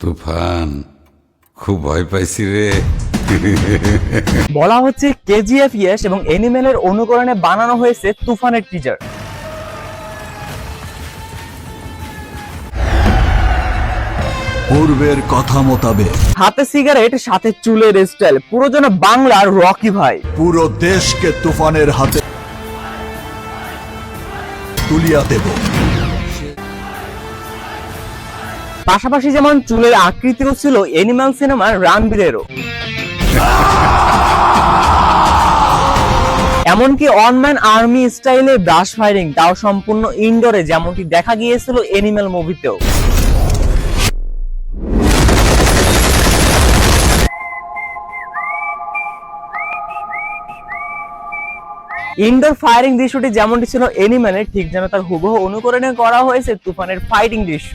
তুফান খুব ভয় পাইছি রে। বলা হচ্ছে কেজিএফ ইয়েস এবং এনিমেলের অনুকরণে বানানো হয়েছে তুফানের টিজার পূর্বের কথা মোতাবেক। হাতে সিগারেট সাথে চুলের স্টাইল পুরো যেন বাংলার রকি ভাই। পুরো দেশকে তুফানের হাতে তুলিয়া দেব। পাশাপাশি যেমন চুলের আকৃতিও ছিল এনিম্যাল সিনেমার রানবীরেরও এমনকি অনম্যান আর্মি স্টাইলে ব্রাশ ফায়ারিং, তাও সম্পূর্ণ ইনডোরে যেমনটি দেখা গিয়েছিল এনিম্যাল মুভিতেও ইনডোর ফায়ারিং দৃশ্যটি যেমনটি ছিল এনিম্যালের ঠিক যেন তার হুবহু অনুকরণে করা হয়েছে তুফানের ফাইটিং দৃশ্য।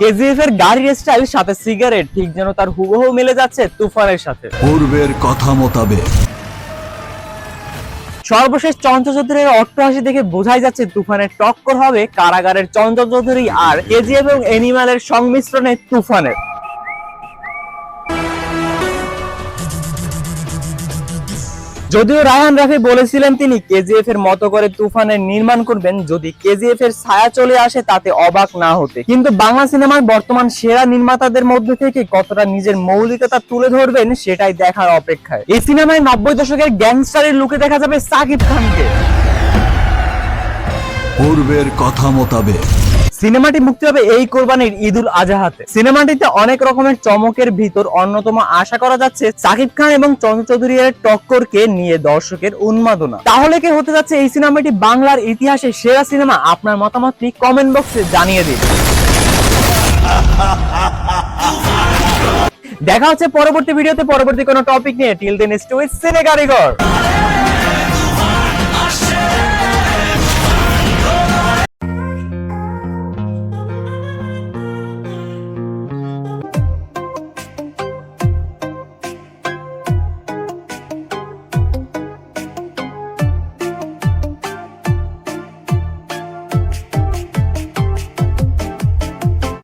কেজিএফ এর গাড়ির স্টাইল সাথে সিগারেট ঠিক যেন তার হুবহু মিলে যাচ্ছে তুফানের সাথে। পূর্বের কথা মোতাবেক। সর্বশেষ চঞ্চল চৌধুরীর অট্টহাসি দেখে বোঝাই যাচ্ছে তুফানের টক্কর হবে কারাগারের চঞ্চল চৌধুরী আর কেজিএফ এবং এনিম্যালের সংমিশ্রণে তুফানের। যদিও রায়হান রাফি বলেছিলেন তিনি কেজিএফ এর মতো করে তুফানের নির্মাণ করবেন, যদি কেজিএফ এর ছায়া চলে আসে তাতে অবাক না হতে। কিন্তু বাংলা সিনেমার বর্তমান সেরা নির্মাতাদের মধ্যে থেকে কতটা নিজের মৌলিকতা তুলে ধরবেন সেটাই দেখার অপেক্ষায়। এই সিনেমায় নব্বই দশকের গ্যাংস্টারের লুকে দেখা যাবে সাকিব খানকে। পূর্বের কথা মোতাবেক সিনেমাটি মুক্তি হবে এই কোরবানির ঈদুল আজহাতে। সিনেমাটিতে অনেক রকমের চমকের ভিতর অন্যতম আশা করা যাচ্ছে সাকিব খান এবং চন্দ্র চৌধুরী এর টক্করকে নিয়ে দর্শকের উন্মাদনা। তাহলে কি হতে যাচ্ছে এই সিনেমাটি বাংলার ইতিহাসে সেরা সিনেমা? আপনার মতামতটি কমেন্ট বক্সে জানিয়ে দিন। দেখা হচ্ছে পরবর্তী ভিডিওতে। পরবর্তী কোনো টপিক নিয়ে। টিল দেন স্টুইট সিনে কারিগর